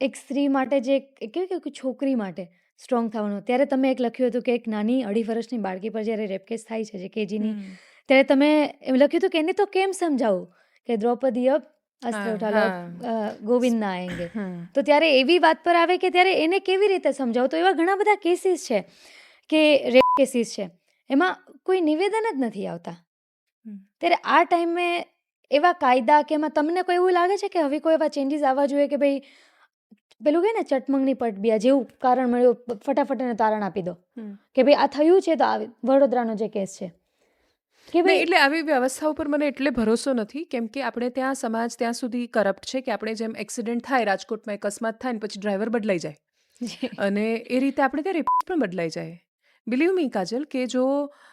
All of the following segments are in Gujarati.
એક સ્ત્રી માટે જે એક કેવું કે છોકરી માટે સ્ટ્રોંગ થવાનું. ત્યારે તમે એક લખ્યું હતું કે એક નાની અઢી વર્ષની બાળકી પર જ્યારે રેપ કેસ થાય છે જે કેજીની ત્યારે તમે એમ લખ્યું હતું કે એને તો કેમ સમજાવું? કે દ્રૌપદી અબ અસ્ત્ર હા, ઉઠા લો ગોવિંદ ના તો ત્યારે એવી વાત પર આવે કે ત્યારે એને કેવી રીતે સમજાવું? તો એવા ઘણા બધા કેસીસ છે કે રેપ કેસીસ છે. એમાં કોઈ નિવેદન જ નથી આવતા. ત્યારે આ ટાઈમે એવા કાયદા કે એમાં તમને કોઈ એવું લાગે છે કે હવે કોઈ એવા ચેન્જીસ આવવા જોઈએ કે ભાઈ પેલું કહે ને ચટમંગની પટબિયા જેવું કારણ મળ્યું ફટાફટ એને તારણ આપી દો. કે ભાઈ આ થયું છે તો આ વડોદરાનો જે કેસ છે. કે ભાઈ એટલે આવી વ્યવસ્થા ઉપર મને એટલે ભરોસો નથી કેમ કે આપણે ત્યાં સમાજ ત્યાં સુધી કરપ્ટ છે કે આપણે જેમ એક્સિડન્ટ થાય રાજકોટમાં અકસ્માત થાય ને પછી ડ્રાઈવર બદલાઈ જાય. અને એ રીતે આપણે ત્યાં રિપોર્ટ પણ બદલાઈ જાય. બિલીવ મી કાજલ કે જો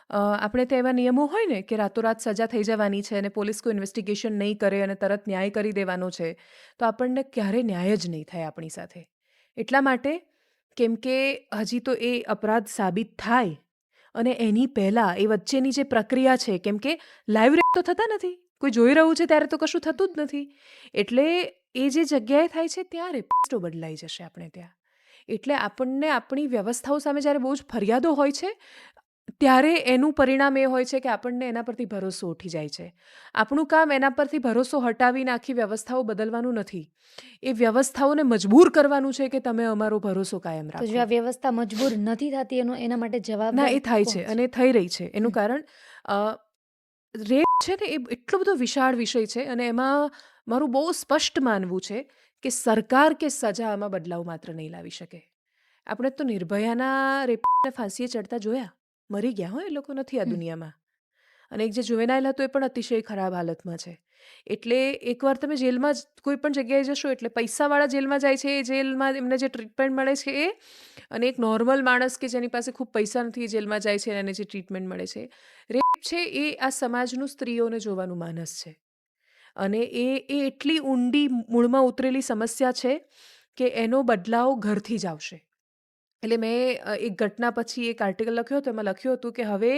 આપણે ત્યાં એવા નિયમો હોય ને કે રાતોરાત સજા થઈ જવાની છે અને પોલીસ કોઈ ઇન્વેસ્ટિગેશન નહીં કરે અને તરત ન્યાય કરી દેવાનો છે, તો આપણને ક્યારે ન્યાય જ નહીં થાય આપણી સાથે. એટલા માટે કેમ કે હજી તો એ અપરાધ સાબિત થાય અને એની પહેલાં એ વચ્ચેની જે પ્રક્રિયા છે, કેમ કે લાઈવ રેપ તો થતા નથી, કોઈ જોઈ રહ્યું છે ત્યારે તો કશું થતું જ નથી. એટલે એ જે જગ્યાએ થાય છે ત્યાં રેપિસ્ટો બદલાઈ જશે આપણે ત્યાં. એટલે આપણને આપણી વ્યવસ્થાઓ સામે જ્યારે બહુ જ ફરિયાદો હોય છે ત્યારે એનું પરિણામ એ હોય છે કે આપણને એના પરથી ભરોસો ઉઠી જાય છે. આપણું કામ એના પરથી ભરોસો હટાવીને આખી વ્યવસ્થાઓ બદલવાનું નથી. એ વ્યવસ્થાઓને મજબૂર કરવાનું છે કે તમે અમારો ભરોસો કાયમ રાખો જો આ વ્યવસ્થા મજબૂર નથી થતી એનો એના માટે જવાબ ના એ થાય છે અને થઈ રહી છે. એનું કારણ રેપ છે ને એ એટલો બધો વિશાળ વિષય છે અને એમાં મારું બહુ સ્પષ્ટ માનવું છે કે સરકાર કે સજા આમાં બદલાવ માત્ર નહીં લાવી શકે? આપણે તો નિર્ભયાના રેપને ફાંસીએ ચડતા જોયા. મરી ગયા હોય એ લોકો નથી આ દુનિયામાં. અને એક જે જુવેનાઇલ હતો એ પણ અતિશય ખરાબ હાલતમાં છે. એટલે એકવાર તમે જેલમાં જ કોઈ પણ જગ્યાએ જશો એટલે પૈસાવાળા જેલમાં જાય છે એ જેલમાં એમને જે ટ્રીટમેન્ટ મળે છે એ અને એક નોર્મલ માણસ કે જેની પાસે ખૂબ પૈસા નથી એ જેલમાં જાય છે અને એને જે ટ્રીટમેન્ટ મળે છે. રેપ છે એ આ સમાજનું સ્ત્રીઓને જોવાનું માનસ છે. અને એ એ એટલી ઊંડી મૂળમાં ઉતરેલી સમસ્યા છે કે એનો બદલાવ ઘરથી જ આવશે. એટલે મેં એક ઘટના પછી એક આર્ટિકલ લખ્યો હતો, એમાં લખ્યું હતું કે હવે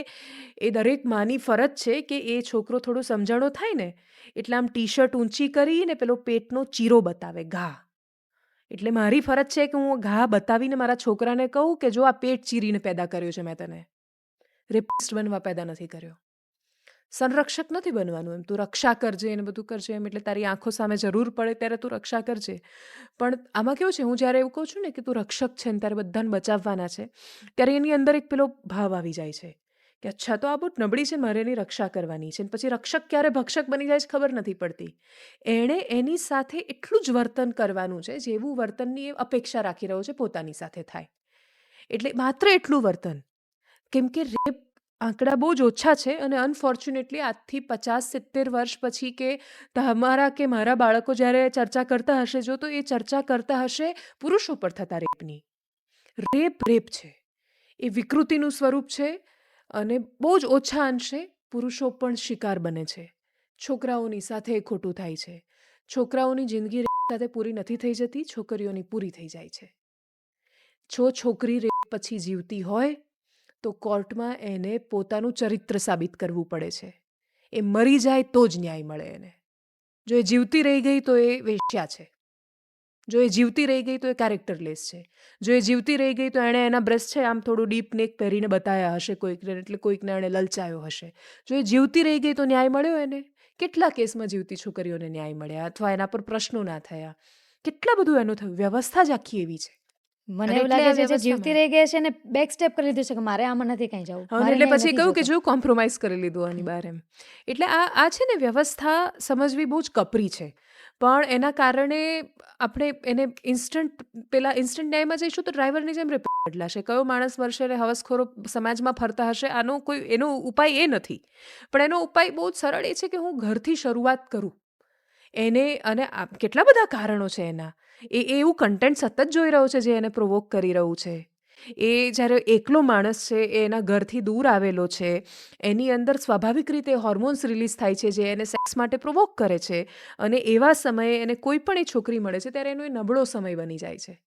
એ દરેક માની ફરજ છે કે એ છોકરો થોડો સમજણો થાય ને, એટલે આમ ટી શર્ટ ઊંચી કરીને પેલો પેટનો ચીરો બતાવે, ઘા. એટલે મારી ફરજ છે કે હું ઘા બતાવીને મારા છોકરાને કહું કે જો આ પેટ ચીરીને પેદા કર્યો છે મેં તને. રેપિસ્ટ બનવા પેદા નથી કર્યો. સંરક્ષક નથી બનવાનું એમ. તું રક્ષા કરજે એને બધું કરજે એમ, એટલે તારી આંખો સામે જરૂર પડે ત્યારે તું રક્ષા કરજે. પણ આમાં કેવું છે, હું જ્યારે એવું કહું છું ને કે તું રક્ષક છે ને ત્યારે બધાને બચાવવાના છે, ત્યારે એની અંદર એક પેલો ભાવ આવી જાય છે કે અચ્છા, તો આ બહુ નબળી છે મારે એની રક્ષા કરવાની છે પછી રક્ષક ક્યારે ભક્ષક બની જાય છે ખબર નથી પડતી. એણે એની સાથે એટલું જ વર્તન કરવાનું છે જેવું વર્તનની એ અપેક્ષા રાખી રહ્યો છે, પોતાની સાથે થાય. એટલે માત્ર એટલું વર્તન. કેમ કે રેપ આંકડા બહુ જ ઓછા છે અને અનફોર્ચ્યુનેટલી આજથી પચાસ સિત્તેર વર્ષ પછી કે તમારા કે મારા બાળકો જ્યારે ચર્ચા કરતા હશે, જો તો એ ચર્ચા કરતા હશે પુરુષો પર થતા રેપની રેપ રેપ છે. એ વિકૃતિનું સ્વરૂપ છે અને બહુ જ ઓછા અંશે પુરુષો પણ શિકાર બને છે. છોકરાઓની સાથે એ ખોટું થાય છે. છોકરાઓની જિંદગી રેપ સાથે પૂરી નથી થઈ જતી, છોકરીઓની પૂરી થઈ જાય છે. જો છોકરી રેપ પછી જીવતી હોય તો કોર્ટમાં એને પોતાનું ચરિત્ર સાબિત કરવું પડે છે. એ મરી જાય તો જ ન્યાય મળે એને. જો એ જીવતી રહી ગઈ તો એ વેશ્યા છે. જો એ જીવતી રહી ગઈ તો એ કેરેક્ટરલેસ છે. જો એ જીવતી રહી ગઈ તો એણે એના બ્રેસ્ટ છે આમ થોડું ડીપ નેક પહેરીને બતાવ્યા હશે કોઈકને એટલે કોઈકને એણે લલચાયો હશે. જો એ જીવતી રહી ગઈ તો ન્યાય મળ્યો એને? કેટલા કેસમાં જીવતી છોકરીઓને ન્યાય મળ્યા? અથવા એના પર પ્રશ્નો ના થયા? કેટલા બધું એનું થયું? વ્યવસ્થા જ આખી એવી છે. મને એવું લાગે છે જીવતી રહી ગઈ છે એને બેક સ્ટેપ કરી લીધું છે કે મારે આમાં નથી કઈ જવું. એટલે પછી કહ્યું કે. જો કોમ્પ્રોમાઇઝ કરી લીધું આની બહાર એમ. એટલે આ આ છે ને વ્યવસ્થા સમજવી બહુ જ કપરી છે. પણ એના કારણે આપણે એને ઇન્સ્ટન્ટ પેલા ઇન્સ્ટન્ટ ન્યાયમાં જઈશું તો ડ્રાઈવરની જેમ રિપોર્ટ બદલાશે. કયો માણસ મરશે અને હવસખોરો સમાજમાં ફરતા હશે આનો કોઈ એનો ઉપાય એ નથી. પણ એનો ઉપાય બહુ જ સરળ એ છે કે હું ઘરથી શરૂઆત કરું. એને અને કેટલા બધા કારણો છે એના. એ એવું કન્ટેન્ટ સતત જોઈ રહ્યો છે જે એને પ્રોવોક કરી રહ્યું છે. એ જ્યારે એકલો માણસ છે, એ એના ઘરથી દૂર આવેલો છે, એની અંદર સ્વાભાવિક રીતે હોર્મોન્સ રિલીઝ થાય છે જે એને સેક્સ માટે પ્રોવોક કરે છે અને એવા સમયે એને કોઈ પણ એ છોકરી મળે છે ત્યારે એનો એ નબળો સમય બની જાય છે.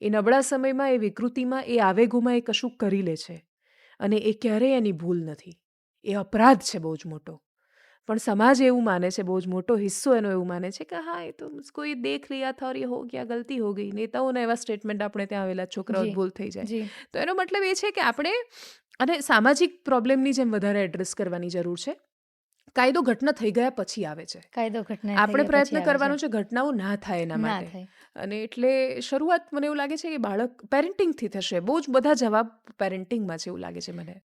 એ નબળા સમયમાં, એ વિકૃતિમાં, એ આવેગોમાં એ કશું કરી લે છે અને એ ક્યારેય એની ભૂલ નથી. એ અપરાધ છે બહુ જ મોટો. પણ સમાજ એવું માને છે બહુ જ મોટો હિસ્સો એનો એવું માને છે કે હા એ તો કોઈ દેખ લિયા થા ઓર યે હો ગયા ગલતી હો ગઈ નેતાઓના એવા સ્ટેટમેન્ટ આપણે ત્યાં આવેલા છોકરાઓ ભૂલ થઈ જાય. તો એનો મતલબ એ છે કે આપણે અને સામાજિક પ્રોબ્લેમની જેમ વધારે એડ્રેસ કરવાની જરૂર છે. કાયદો ઘટના થઈ ગયા પછી આવે છે. કાયદો ઘટના આપણે પ્રયત્ન કરવાનો છે. ઘટનાઓ ના થાય એના માટે. અને એટલે શરૂઆત મને એવું લાગે છે કે બાળક પેરેન્ટિંગથી થશે. બહુ જ બધા જવાબ પેરેન્ટિંગમાં છે એવું લાગે છે મને.